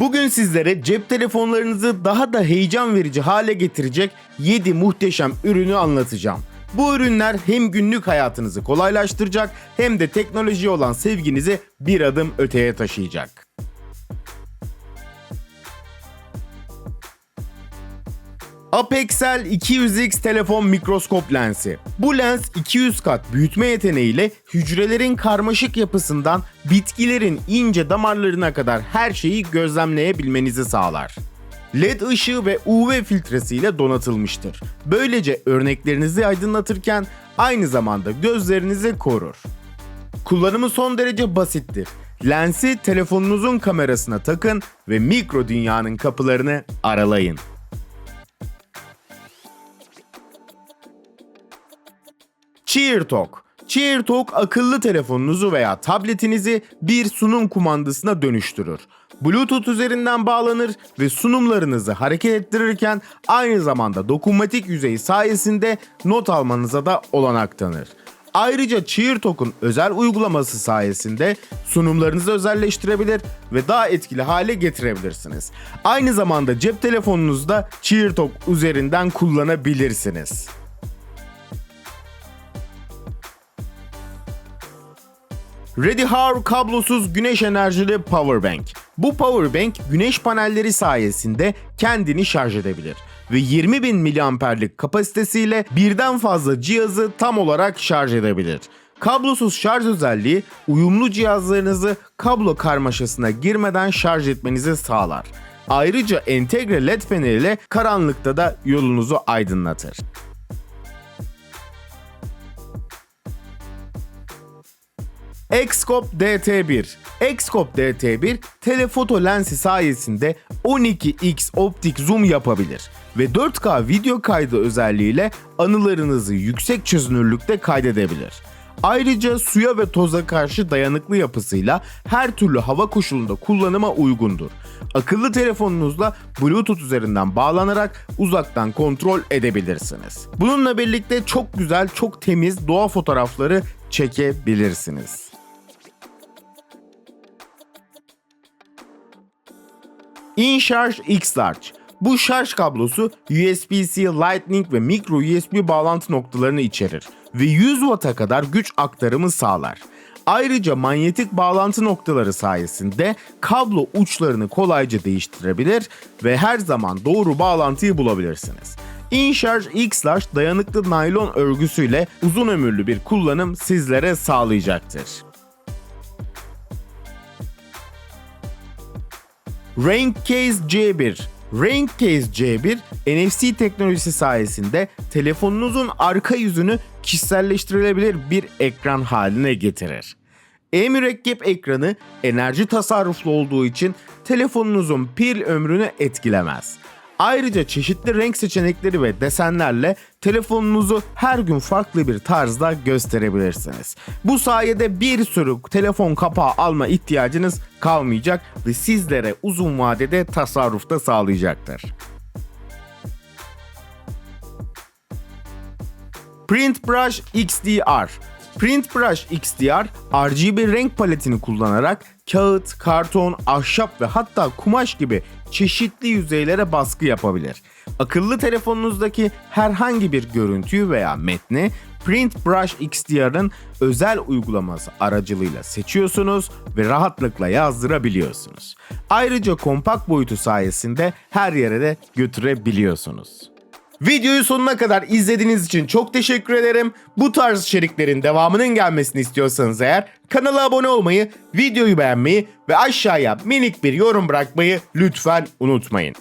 Bugün sizlere cep telefonlarınızı daha da heyecan verici hale getirecek 7 muhteşem ürünü anlatacağım. Bu ürünler hem günlük hayatınızı kolaylaştıracak hem de teknolojiye olan sevginizi bir adım öteye taşıyacak. Apexel 200X telefon mikroskop lensi. Bu lens 200 kat büyütme yeteneğiyle hücrelerin karmaşık yapısından bitkilerin ince damarlarına kadar her şeyi gözlemleyebilmenizi sağlar. LED ışığı ve UV filtresiyle donatılmıştır. Böylece örneklerinizi aydınlatırken aynı zamanda gözlerinizi korur. Kullanımı son derece basittir. Lensi telefonunuzun kamerasına takın ve mikro dünyanın kapılarını aralayın. CheerTalk. CheerTalk akıllı telefonunuzu veya tabletinizi bir sunum kumandasına dönüştürür. Bluetooth üzerinden bağlanır ve sunumlarınızı hareket ettirirken aynı zamanda dokunmatik yüzeyi sayesinde not almanıza da olanak tanır. Ayrıca CheerTalk'un özel uygulaması sayesinde sunumlarınızı özelleştirebilir ve daha etkili hale getirebilirsiniz. Aynı zamanda cep telefonunuzda CheerTalk üzerinden kullanabilirsiniz. ReadyHour kablosuz güneş enerjili powerbank. Bu powerbank güneş panelleri sayesinde kendini şarj edebilir ve 20.000 miliamperlik kapasitesiyle birden fazla cihazı tam olarak şarj edebilir. Kablosuz şarj özelliği uyumlu cihazlarınızı kablo karmaşasına girmeden şarj etmenizi sağlar. Ayrıca entegre led paneliyle karanlıkta da yolunuzu aydınlatır. Xscope DT1 Xscope DT1 telefoto lensi sayesinde 12x optik zoom yapabilir ve 4K video kaydı özelliğiyle anılarınızı yüksek çözünürlükte kaydedebilir. Ayrıca suya ve toza karşı dayanıklı yapısıyla her türlü hava koşulunda kullanıma uygundur. Akıllı telefonunuzla Bluetooth üzerinden bağlanarak uzaktan kontrol edebilirsiniz. Bununla birlikte çok güzel, çok temiz doğa fotoğrafları çekebilirsiniz. InCharge X Large. Bu şarj kablosu USB-C, Lightning ve micro USB bağlantı noktalarını içerir ve 100 Watt'a kadar güç aktarımı sağlar. Ayrıca manyetik bağlantı noktaları sayesinde kablo uçlarını kolayca değiştirebilir ve her zaman doğru bağlantıyı bulabilirsiniz. InCharge X-Large dayanıklı naylon örgüsüyle uzun ömürlü bir kullanım sizlere sağlayacaktır. Rankcase C1 Rankcase C1 NFC teknolojisi sayesinde telefonunuzun arka yüzünü kişiselleştirilebilir bir ekran haline getirir. E-mürekkep ekranı enerji tasarruflu olduğu için telefonunuzun pil ömrünü etkilemez. Ayrıca çeşitli renk seçenekleri ve desenlerle telefonunuzu her gün farklı bir tarzda gösterebilirsiniz. Bu sayede bir sürü telefon kapağı alma ihtiyacınız kalmayacak ve sizlere uzun vadede tasarrufta sağlayacaktır. Print Brush XDR Print Brush XDR, RGB renk paletini kullanarak kağıt, karton, ahşap ve hatta kumaş gibi çeşitli yüzeylere baskı yapabilir. Akıllı telefonunuzdaki herhangi bir görüntüyü veya metni Print Brush XDR'ın özel uygulaması aracılığıyla seçiyorsunuz ve rahatlıkla yazdırabiliyorsunuz. Ayrıca kompakt boyutu sayesinde her yere de götürebiliyorsunuz. Videoyu sonuna kadar izlediğiniz için çok teşekkür ederim. Bu tarz içeriklerin devamının gelmesini istiyorsanız eğer kanala abone olmayı, videoyu beğenmeyi ve aşağıya minik bir yorum bırakmayı lütfen unutmayın.